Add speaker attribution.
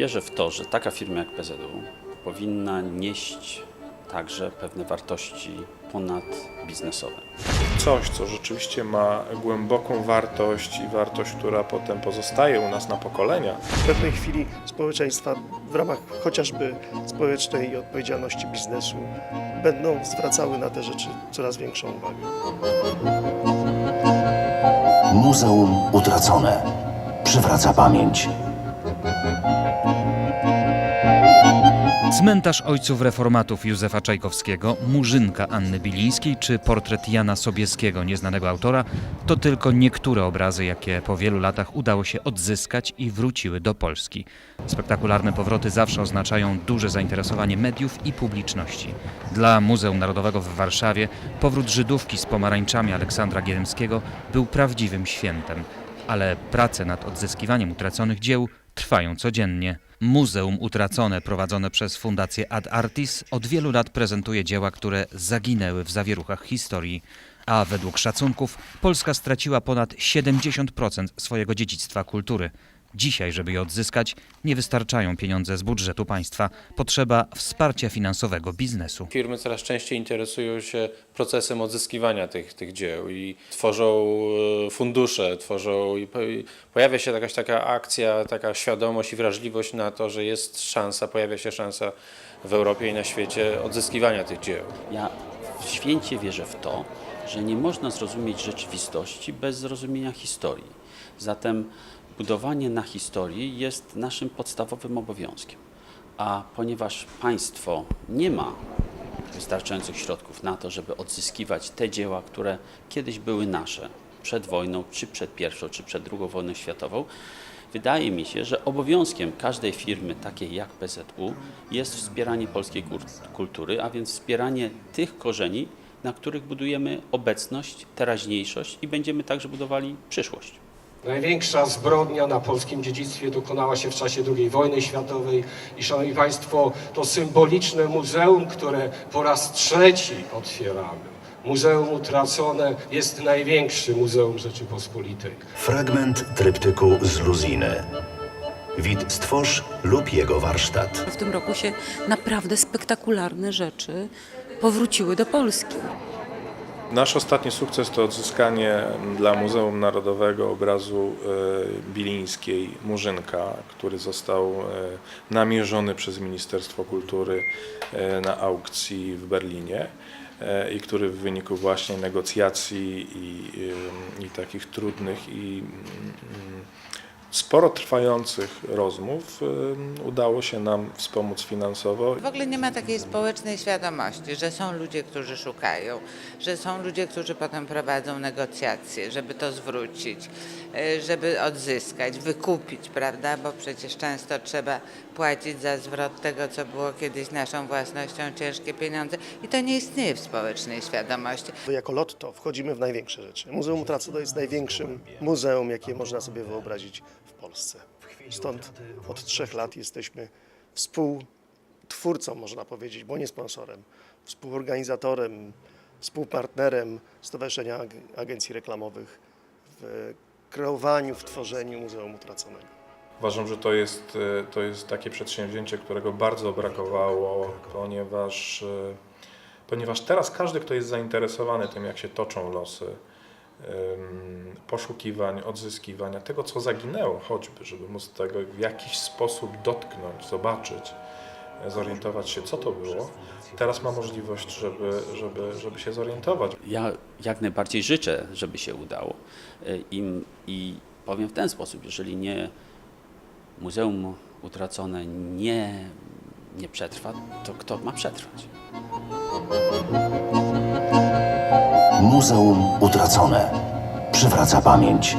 Speaker 1: Wierzę w to, że taka firma jak PZU powinna nieść także pewne wartości ponadbiznesowe.
Speaker 2: Coś, co rzeczywiście ma głęboką wartość i wartość, która potem pozostaje u nas na pokolenia.
Speaker 3: w pewnej chwili społeczeństwa w ramach chociażby społecznej odpowiedzialności biznesu będą zwracały na te rzeczy coraz większą uwagę.
Speaker 4: Muzeum Utracone. Przywraca pamięć.
Speaker 5: Cmentarz ojców reformatów Józefa Czajkowskiego, Murzynka Anny Bilińskiej czy portret Jana Sobieskiego, nieznanego autora, to tylko niektóre obrazy, jakie po wielu latach udało się odzyskać i wróciły do Polski. Spektakularne powroty zawsze oznaczają duże zainteresowanie mediów i publiczności. Dla Muzeum Narodowego w Warszawie powrót Żydówki z pomarańczami Aleksandra Gierymskiego był prawdziwym świętem, ale prace nad odzyskiwaniem utraconych dzieł trwają codziennie. Muzeum Utracone prowadzone przez Fundację Ad Artis od wielu lat prezentuje dzieła, które zaginęły w zawieruchach historii. A według szacunków Polska straciła ponad 70% swojego dziedzictwa kultury. Dzisiaj, żeby je odzyskać, nie wystarczają pieniądze z budżetu państwa. Potrzeba wsparcia finansowego biznesu.
Speaker 6: Firmy coraz częściej interesują się procesem odzyskiwania tych, tych dzieł i tworzą e, fundusze, tworzą i po- i pojawia się jakaś taka akcja, taka świadomość i wrażliwość na to, że jest szansa, pojawia się szansa w Europie i na świecie odzyskiwania tych dzieł.
Speaker 1: Ja święcie wierzę w to, że nie można zrozumieć rzeczywistości bez zrozumienia historii. Zatem budowanie na historii jest naszym podstawowym obowiązkiem. A ponieważ państwo nie ma wystarczających środków na to, żeby odzyskiwać te dzieła, które kiedyś były nasze, przed wojną, czy przed pierwszą, czy przed drugą wojną światową, wydaje mi się, że obowiązkiem każdej firmy, takiej jak PZU, jest wspieranie polskiej kultury, a więc wspieranie tych korzeni, na których budujemy obecność, teraźniejszość i będziemy także budowali przyszłość.
Speaker 7: Największa zbrodnia na polskim dziedzictwie dokonała się w czasie II wojny światowej i Szanowni Państwo, to symboliczne muzeum, które po raz trzeci otwieramy. Muzeum Utracone jest największym muzeum Rzeczypospolitej.
Speaker 4: Fragment tryptyku z Luziny. Wid stwórz lub jego warsztat.
Speaker 8: W tym roku się naprawdę spektakularne rzeczy powróciły do Polski.
Speaker 2: Nasz ostatni sukces to odzyskanie dla Muzeum Narodowego obrazu e, Bilińskiej Murzynka, który został e, namierzony przez Ministerstwo Kultury e, na aukcji w Berlinie i który w wyniku właśnie negocjacji i, i, i takich trudnych i mm, sporo trwających rozmów udało się nam wspomóc finansowo.
Speaker 9: W ogóle nie ma takiej społecznej świadomości, że są ludzie, którzy szukają, że są ludzie, którzy potem prowadzą negocjacje, żeby to zwrócić, e, żeby odzyskać, wykupić, prawda? Bo przecież często trzeba płacić za zwrot tego, co było kiedyś naszą własnością, ciężkie pieniądze i to nie istnieje w społecznej świadomości.
Speaker 3: Jako Lotto wchodzimy w największe rzeczy. Muzeum Utracone jest największym muzeum, jakie można sobie wyobrazić w Polsce. Stąd od trzech lat jesteśmy współtwórcą, można powiedzieć, bo nie sponsorem, współorganizatorem, współpartnerem Stowarzyszenia Ag- Agencji Reklamowych w kreowaniu, w tworzeniu Muzeum Utraconego.
Speaker 2: Uważam, że to jest, e, to jest takie przedsięwzięcie, którego bardzo brakowało, ponieważ, e, ponieważ teraz każdy, kto jest zainteresowany tym, jak się toczą losy poszukiwań, odzyskiwania tego, co zaginęło, choćby, żeby móc tego w jakiś sposób dotknąć, zobaczyć, e, zorientować się, co to było, teraz ma możliwość, żeby, żeby, żeby się zorientować.
Speaker 1: Ja jak najbardziej życzę, żeby się udało. Y, I, I powiem w ten sposób, jeżeli nie Muzeum Utracone nie, nie przetrwa, to kto ma przetrwać?
Speaker 4: Muzeum Utracone. Przywraca pamięć.